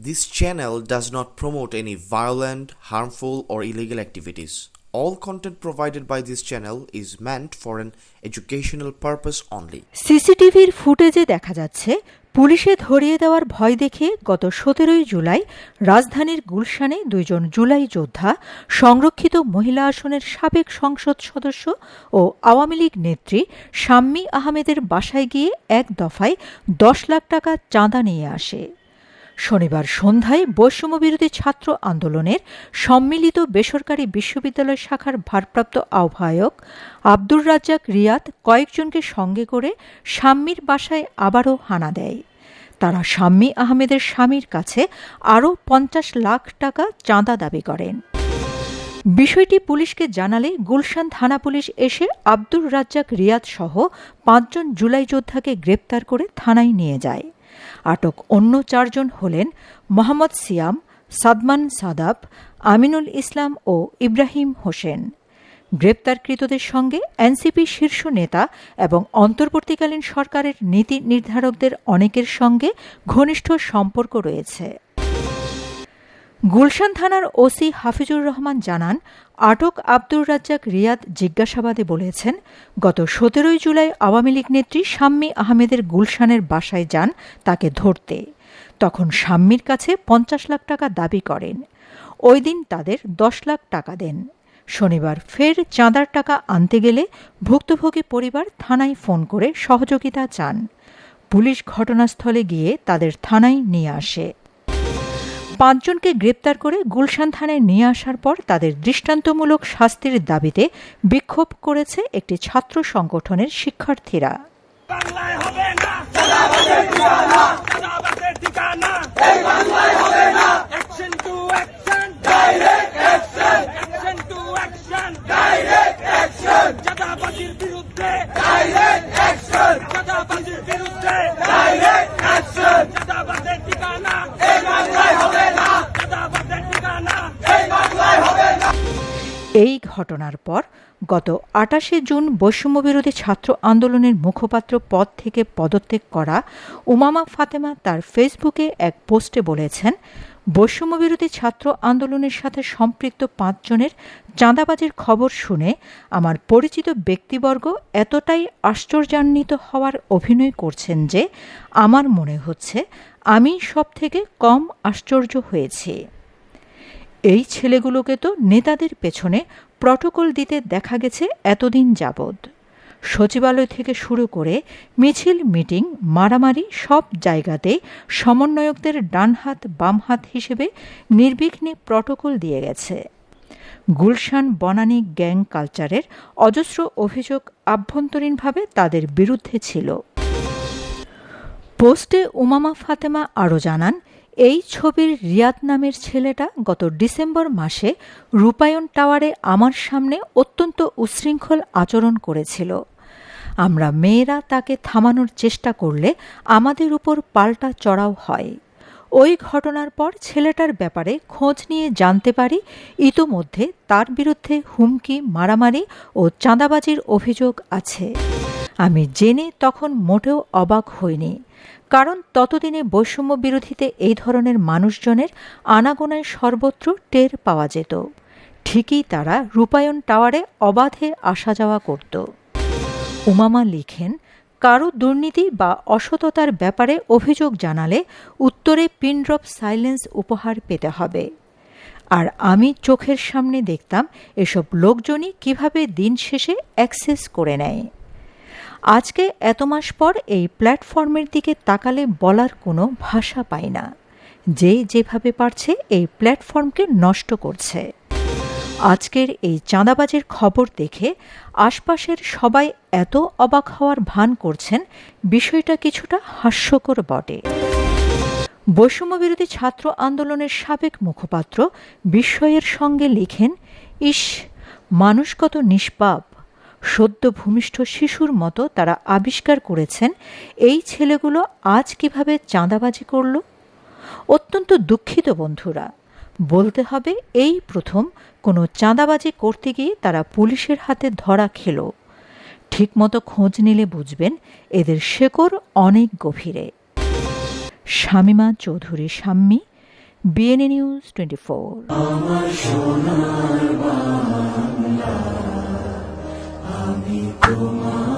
This channel does not promote any violent, harmful, or illegal activities. All content provided by this channel is meant for an educational purpose only. সিসিটিভির ফুটেজে দেখা যাচ্ছে পুলিশে ধরিয়ে দেওয়ার ভয় দেখিয়ে গত সতেরোই জুলাই রাজধানীর গুলশানে দুইজন জুলাই যোদ্ধা সংরক্ষিত মহিলা আসনের সাবেক সংসদ সদস্য ও আওয়ামী লীগ নেত্রী শাম্মী আহমেদের বাসায় গিয়ে এক দফায় দশ লাখ টাকা চাঁদা নিয়ে আসে শনিবার সন্ধ্যায় বৈষম্যবিরোধী ছাত্র আন্দোলনের সম্মিলিত বেসরকারি বিশ্ববিদ্যালয় শাখার ভারপ্রাপ্ত আহ্বায়ক আব্দুর রাজ্জাক রিয়াদ কয়েকজনকে সঙ্গে করে শাম্মীর বাসায় আবারও হানা দেয়। তারা শাম্মী আহমেদের স্বামীর কাছে আরও পঞ্চাশ লাখ টাকা চাঁদা দাবি করেন। বিষয়টি পুলিশকে জানালে গুলশান থানা পুলিশ এসে আব্দুর রাজ্জাক রিয়াদ সহ পাঁচজন জুলাই যোদ্ধাকে গ্রেপ্তার করে থানায় নিয়ে যায়। আটক অন্য চারজন হলেন মোহাম্মদ সিয়াম, সাদমান সাদাব, আমিনুল ইসলাম ও ইব্রাহিম হোসেন। গ্রেপ্তারকৃতদের সঙ্গে এনসিপি শীর্ষ নেতা এবং অন্তর্বর্তীকালীন সরকারের নীতি নির্ধারকদের অনেকের সঙ্গে ঘনিষ্ঠ সম্পর্ক রয়েছে। গুলশান থানার ওসি হাফিজুর রহমান জানান, আটক আব্দুর রাজ্জাক রিয়াদ জিজ্ঞাসাবাদে বলেছেন, গত সতেরোই জুলাই আওয়ামী লীগ নেত্রী শাম্মী আহমেদের গুলশানের বাসায় যান তাকে ধরতে। তখন শাম্মীর কাছে পঞ্চাশ লাখ টাকা দাবি করেন। ওই দিন তাদের দশ লাখ টাকা দেন। শনিবার ফের চাঁদার টাকা আনতে গেলে ভুক্তভোগী পরিবার থানায় ফোন করে সহযোগিতা চান। পুলিশ ঘটনাস্থলে গিয়ে তাদের থানায় নিয়ে আসে। পাঁচজনকে গ্রেপ্তার করে গুলশান থানায় নিয়ে আসার পর তাদের দৃষ্টান্তমূলক শাস্তির দাবিতে বিক্ষোভ করেছে একটি ছাত্র সংগঠনের শিক্ষার্থীরা হবে না চাঁদাবাজের ঠিকানা চাঁদাবাজের ঠিকানা এই বাংলায় হবে না action to action direct action action to action direct action চাঁদাবাজির বিরুদ্ধে ডাইরেক্ট অ্যাকশন চাঁদাবাজির বিরুদ্ধে ডাইরেক্ট অ্যাকশন চাঁদাবাজের ঠিকানা এই বাংলায় হবে না চাঁদাবাজের ঠিকানা এই বাংলায় হবে না এই ঘটনার পর গত আটাশে জুন বৈষম্যবিরোধী ছাত্র আন্দোলনের মুখপাত্র পদ থেকে পদত্যাগ করা উমামা ফাতেমা তার ফেসবুকে এক পোস্টে বলেছেন, বৈষম্যবিরোধী ছাত্র আন্দোলনের সাথে সম্পৃক্ত পাঁচজনের চাঁদাবাজির খবর শুনে আমার পরিচিত ব্যক্তিবর্গ এতটাই আশ্চর্যান্বিত হওয়ার অভিনয় করছেন যে আমার মনে হচ্ছে আমি সব থেকে কম আশ্চর্য হয়েছি। এই ছেলেগুলোকে তো নেতাদের পেছনে প্রটোকল দিতে দেখা গেছে এতদিন যাবৎ। সচিবালয় থেকে শুরু করে মিছিল, মিটিং, মারামারি সব জায়গাতে সমন্বয়কদের ডান হাত বাম হাত হিসেবে নির্বিঘ্নে প্রটোকল দিয়ে গেছে। গুলশান বনানী গ্যাং কালচারের অজস্র অভিযোগ আভ্যন্তরীণভাবে তাদের বিরুদ্ধে ছিল। পোস্টে উমামা ফাতেমা আরও জানান এই ছবির রিয়াদ নামের ছেলেটা গত ডিসেম্বর মাসে রূপায়ণ টাওয়ারে আমার সামনে অত্যন্ত উচ্ছৃঙ্খল আচরণ করেছিল। আমরা মেয়েরা তাকে থামানোর চেষ্টা করলে আমাদের উপর পাল্টা চড়াও হয়। ওই ঘটনার পর ছেলেটার ব্যাপারে খোঁজ নিয়ে জানতে পারি ইতোমধ্যে তার বিরুদ্ধে হুমকি, মারামারি ও চাঁদাবাজির অভিযোগ আছে। আমি জেনে তখন মোটেও অবাক হইনি, কারণ ততদিনে বৈষম্য বিরোধীতে এই ধরনের মানুষজনের আনাগোনায় সর্বত্র টের পাওয়া যেত। ঠিকই তারা রূপায়ণ টাওয়ারে অবাধে আসা যাওয়া করত। উমামা লিখেন, কারও দুর্নীতি বা অসততার ব্যাপারে অভিযোগ জানালে উত্তরে পিনড্রপ সাইলেন্স উপহার পেতে হবে। আর আমি চোখের সামনে দেখতাম এসব লোকজনই কীভাবে দিন শেষে অ্যাক্সেস করে নেয়। আজকে এত মাস পর এই প্ল্যাটফর্মের দিকে তাকালে বলার কোনো ভাষা পাই না। যে যেভাবে পারছে এই প্ল্যাটফর্মকে নষ্ট করছে। আজকের এই চাঁদাবাজের খবর দেখে আশপাশের সবাই এত অবাক হওয়ার ভান করছেন, বিষয়টা কিছুটা হাস্যকর বটে। বৈষম্যবিরোধী ছাত্র আন্দোলনের সাবেক মুখপাত্র বিস্ময়ের সঙ্গে লিখেন, ইস, মানুষ কত নিষ্পাপ। সদ্য ভূমিষ্ঠ শিশুর মতো তারা আবিষ্কার করেছেন, এই ছেলেগুলো আজ কীভাবে চাঁদাবাজি করল? অত্যন্ত দুঃখিত বন্ধুরা, বলতে হবে এই প্রথম কোনো চাঁদাবাজি করতে গিয়ে তারা পুলিশের হাতে ধরা খেল। ঠিকমতো খোঁজ নিলে বুঝবেন এদের শেকড় অনেক গভীরে। Shamima Chowdhury Shammi BNA news twenty four আমি তোমায় ভালোবাসি